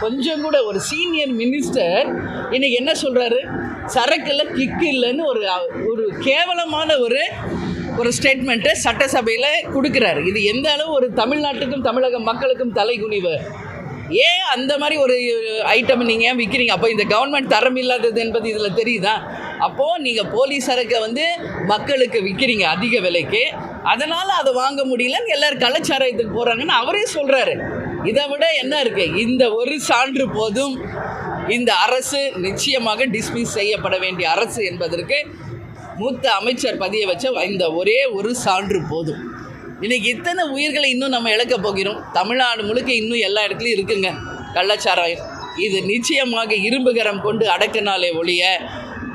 கொஞ்சம் கூட ஒரு சீனியர் மினிஸ்டர் இன்னைக்கு என்ன சொல்கிறாரு சரக்கில் கிக்கு இல்லைன்னு ஒரு ஒரு கேவலமான ஒரு ஒரு ஸ்டேட்மெண்ட்டை சட்டசபையில் கொடுக்குறாரு. இது எந்த அளவு ஒரு தமிழ்நாட்டுக்கும் தமிழக மக்களுக்கும் தலைகுனிவு? ஏன் அந்த மாதிரி ஒரு ஐட்டம் நீங்கள் ஏன் விற்கிறீங்க அப்போ இந்த கவர்மெண்ட் தரம் இல்லாதது என்பது இதில் தெரியுதா? அப்போது நீங்கள் போலீஸ் சரக்கை வந்து மக்களுக்கு விற்கிறீங்க அதிக விலைக்கு. அதனால் அதை வாங்க முடியலன்னு எல்லோரும் கலாச்சாரத்துக்கு போகிறாங்கன்னு அவரே சொல்கிறாரு இதை விட என்ன இருக்குது இந்த ஒரு சான்று போதும். இந்த அரசு நிச்சயமாக டிஸ்மிஸ் செய்யப்பட வேண்டிய அரசு என்பதற்கு மூத்த அமைச்சர் பதிய வச்ச இந்த ஒரே ஒரு சான்று போதும். இன்னைக்கு இத்தனை உயிர்களை இன்னும் நம்ம இழக்க போகிறோம். தமிழ்நாடு முழுக்க இன்னும் எல்லா இடத்துலையும் இருக்குங்க. கள்ளச்சாராயம். இது நிச்சயமாக இரும்புகரம் கொண்டு அடக்கினாலே ஒழிய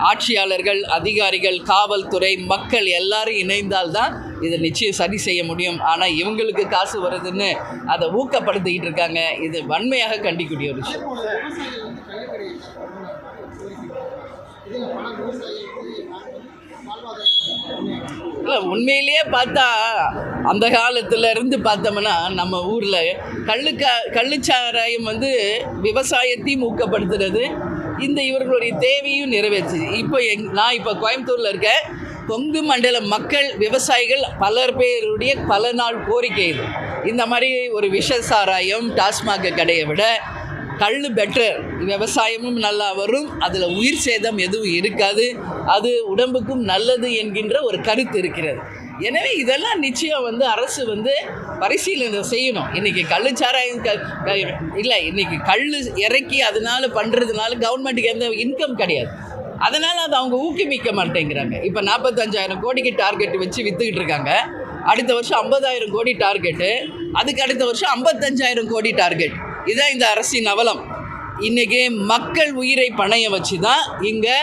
ஆட்சியாளர்கள் அதிகாரிகள் காவல்துறை மக்கள் எல்லாரும் இணைந்தால்தான் இதை நிச்சயம் சரி செய்ய முடியும். ஆனால் இவங்களுக்கு காசு வருதுன்னு அதை ஊக்கப்படுத்திக்கிட்டு இருக்காங்க. இது வன்மையாக கண்டிக்கூடிய ஒரு விஷயம். இல்லை உண்மையிலேயே பார்த்தா அந்த காலத்துல இருந்து பார்த்தோம்னா நம்ம ஊரில் கள்ளுக்கா கள்ளுச்சாராயம் வந்து விவசாயத்தையும் ஊக்கப்படுத்துறது இந்த இவர்களுடைய தேவையும் நிறைவேற்றுது. இப்போ எங் நான் இப்போ கோயம்புத்தூரில் இருக்கேன். கொங்கு மண்டல மக்கள் விவசாயிகள் பலர் பேருடைய பல நாள் கோரிக்கை இது. இந்த மாதிரி ஒரு விஷ சாராயம் டாஸ்மாக கடையை விட கல் பெட்டர் விவசாயமும் நல்லா வரும். அதில் உயிர் சேதம் எதுவும் இருக்காது. அது உடம்புக்கும் நல்லது என்கின்ற ஒரு கருத்து இருக்கிறது. எனவே இதெல்லாம் நிச்சயம் வந்து அரசு வந்து பரிசீலனை செய்யணும். இன்றைக்கி கள்ளுச்சாராயம் க க இல்லை இன்றைக்கி கல் இறக்கி அதனால் பண்ணுறதுனால கவர்மெண்ட்டுக்கு எந்த இன்கம் கிடையாது. அதனால் அதை அவங்க ஊக்குவிக்க மாட்டேங்கிறாங்க. இப்போ நாற்பத்தஞ்சாயிரம் கோடிக்கு டார்கெட் வச்சு விற்றுக்கிட்டு இருக்காங்க. அடுத்த வருஷம் ஐம்பதாயிரம் கோடி டார்கெட்டு அதுக்கு அடுத்த வருஷம் ஐம்பத்தஞ்சாயிரம் கோடி டார்கெட் இதுதான் இந்த அரசின் அவலம். இன்றைக்கி மக்கள் உயிரை பணைய வச்சு தான் இங்கே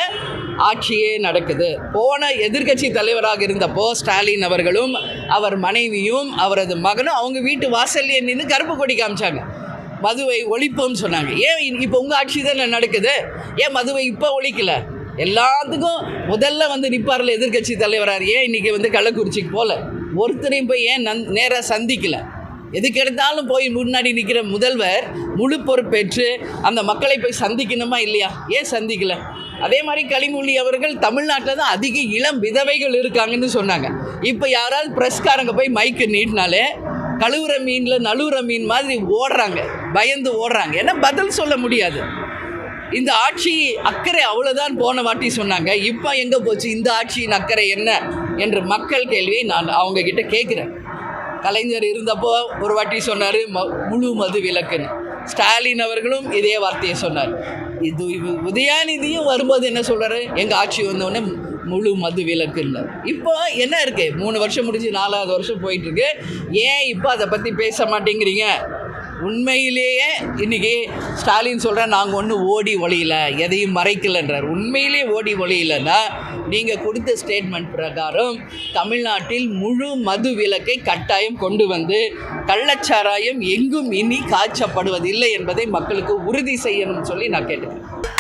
ஆட்சியே நடக்குது. போன எதிர்க்கட்சி தலைவராக இருந்தப்போ ஸ்டாலின் அவர்களும் அவர் மனைவியும் அவரது மகனும் அவங்க வீட்டு வாசல்லே நின்று கருப்பு கொடி காமிச்சாங்க. மதுவை ஒழிப்போம்னு சொன்னாங்க. ஏன் இப்போ உங்கள் ஆட்சி தான் நடக்குது? ஏன் மதுவை இப்போ ஒழிக்கல? எல்லாத்துக்கும் முதல்ல வந்து நிற்பார்ல எதிர்க்கட்சி தலைவரார் ஏன் இன்றைக்கி வந்து கள்ளக்குறிச்சிக்கு போகல ஒருத்தரையும் போய் ஏன் நன் நேராக சந்திக்கலை? எதுக்கெடுத்தாலும் போய் முன்னாடி நிற்கிற முதல்வர் முழு பொறுப்பேற்று அந்த மக்களை போய் சந்திக்கணுமா இல்லையா? ஏன் சந்திக்கல? அதே மாதிரி களிமொழி அவர்கள் தமிழ்நாட்டில் தான் அதிக இளம் விதவைகள் இருக்காங்கன்னு சொன்னாங்க. இப்போ யாராவது ப்ரெஸ்காரங்க போய் மைக்கு நீட்டினாலே கழுவுற மீனில் நழுவுற மீன் மாதிரி ஓடுறாங்க. பயந்து ஓடுறாங்க. ஏன்னா பதில் சொல்ல முடியாது. இந்த ஆட்சி அக்கறை அவ்வளோதான் போன வாட்டி சொன்னாங்க. இப்போ எங்கே போச்சு? இந்த ஆட்சியின் அக்கறை என்ன? என்று மக்கள் கேள்வியை நான் அவங்கக்கிட்ட கேட்குறேன். கலைஞர் இருந்தப்போ ஒரு வாட்டி சொன்னார் ம முழு மது விலக்குன்னு. ஸ்டாலின் அவர்களும் இதே வார்த்தையை சொன்னார். இது உதயாநிதியும் வரும்போது என்ன சொல்கிறாரு எங்கள் ஆட்சி வந்தோடனே முழு மது விலக்குன்னு. இப்போ என்ன இருக்குது மூணு வருஷம் முடிஞ்சு நாலாவது வருஷம் போயிட்டுருக்கு ஏன் இப்போ அதை பற்றி பேச மாட்டேங்கிறீங்க? உண்மையிலேயே இன்றைக்கி ஸ்டாலின் சொல்கிறேன் நாங்கள் ஒன்றும் ஓடி ஒழியல எதையும் மறைக்கலைன்றார். உண்மையிலேயே ஓடி ஒளியலன்னா நீங்கள் கொடுத்த ஸ்டேட்மெண்ட் பிரகாரம் தமிழ்நாட்டில் முழு மது விலக்கை கட்டாயம் கொண்டு வந்து கள்ளச்சாராயம் எங்கும் இனி காய்ச்சப்படுவதில்லை என்பதை மக்களுக்கு உறுதி செய்யணும்னு சொல்லி நான் கேட்டுக்கிறேன்.